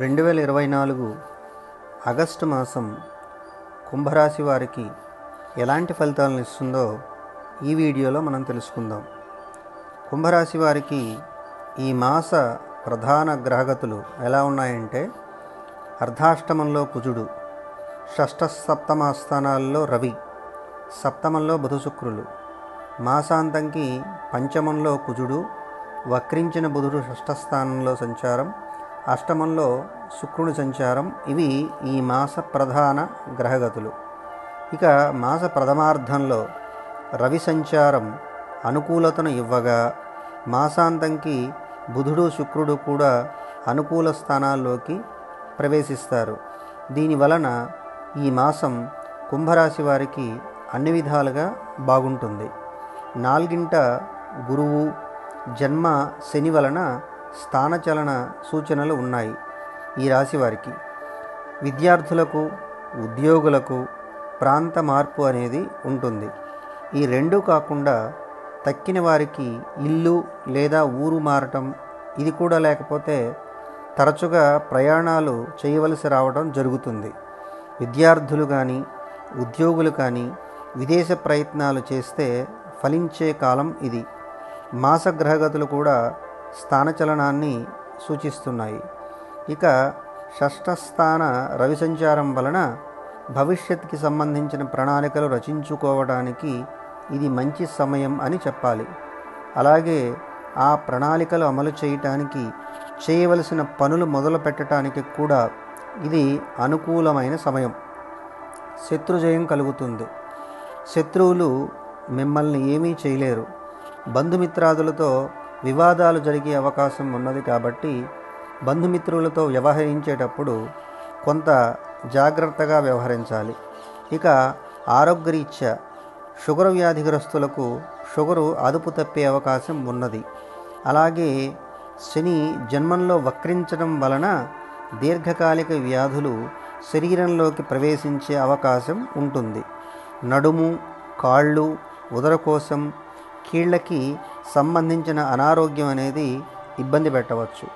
రెండు వేల ఇరవై నాలుగు ఆగస్టు మాసం కుంభరాశి వారికి ఎలాంటి ఫలితాలను ఇస్తుందో ఈ వీడియోలో మనం తెలుసుకుందాం. కుంభరాశి వారికి ఈ మాస ప్రధాన గ్రహగతులు ఎలా ఉన్నాయంటే అర్ధాష్టమంలో కుజుడు షష్ఠ సప్తమ స్థానాల్లో రవి సప్తమంలో బుధశుక్రులు మాసాంతంకి పంచమంలో కుజుడు వక్రించిన బుధుడు షష్ఠస్థానంలో సంచారం అష్టమంలో శుక్రుని సంచారం. ఇవి ఈ మాస ప్రధాన గ్రహగతులు. ఇక మాస ప్రథమార్థంలో రవి సంచారం అనుకూలతను ఇవ్వగా మాసాంతంకి బుధుడు శుక్రుడు కూడా అనుకూల స్థానాల్లోకి ప్రవేశిస్తారు. దీని వలన ఈ మాసం కుంభరాశి వారికి అన్ని విధాలుగా బాగుంటుంది. నాలుగింట గురువు జన్మ శని వలన స్థానచలన సూచనలు ఉన్నాయి ఈ రాశి వారికి. విద్యార్థులకు ఉద్యోగులకు ప్రాంత మార్పు అనేది ఉంటుంది. ఈ రెండు కాకుండా తక్కిన వారికి ఇల్లు లేదా ఊరు మారటం ఇది కూడా లేకపోతే తరచుగా ప్రయాణాలు చేయవలసి రావడం జరుగుతుంది. విద్యార్థులు కానీ ఉద్యోగులు కానీ విదేశ ప్రయత్నాలు చేస్తే ఫలించే కాలం ఇది. మాస గ్రహగతులు కూడా స్థానచలనాన్ని సూచిస్తున్నాయి. ఇక షష్ఠస్థాన రవి సంచారం వలన భవిష్యత్తుకి సంబంధించిన ప్రణాళికలు రచించుకోవడానికి ఇది మంచి సమయం అని చెప్పాలి. అలాగే ఆ ప్రణాళికలు అమలు చేయటానికి చేయవలసిన పనులు మొదలు పెట్టడానికి కూడా ఇది అనుకూలమైన సమయం. శత్రుజయం కలుగుతుంది. శత్రువులు మిమ్మల్ని ఏమీ చేయలేరు. బంధుమిత్రాదులతో వివాదాలు జరిగే అవకాశం ఉన్నది కాబట్టి బంధుమిత్రులతో వ్యవహరించేటప్పుడు కొంత జాగ్రత్తగా వ్యవహరించాలి. ఇక ఆరోగ్యరీత్యా షుగర్ వ్యాధిగ్రస్తులకు షుగరు అదుపు తప్పే అవకాశం ఉన్నది. అలాగే శని జన్మంలో వక్రించడం వలన దీర్ఘకాలిక వ్యాధులు శరీరంలోకి ప్రవేశించే అవకాశం ఉంటుంది. నడుము కాళ్ళు ఉదరకోశం కీళ్ళకి సంబంధించిన అనారోగ్యం అనేది ఇబ్బంది పెట్టవచ్చు.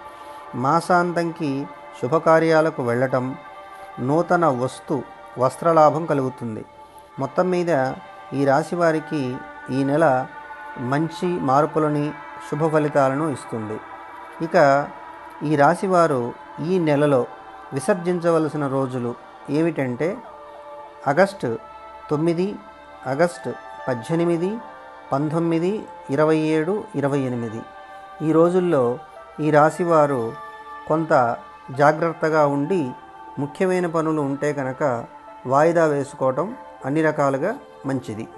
మాసాంతంకి శుభకార్యాలకు వెళ్ళటం నూతన వస్తు వస్త్రలాభం కలుగుతుంది. మొత్తం మీద ఈ రాశి వారికి ఈ నెల మంచి మార్పులని శుభ ఫలితాలను ఇస్తుంది. ఇక ఈ రాశివారు ఈ నెలలో విసర్జించవలసిన రోజులు ఏమిటంటే ఆగస్టు తొమ్మిది ఆగస్టు పద్దెనిమిది పంతొమ్మిది ఇరవై ఏడు ఇరవై ఎనిమిది. ఈ రోజుల్లో ఈ రాశివారు కొంత జాగ్రత్తగా ఉండి ముఖ్యమైన పనులు ఉంటే కనుక వాయిదా వేసుకోవటం అన్ని రకాలుగా మంచిది.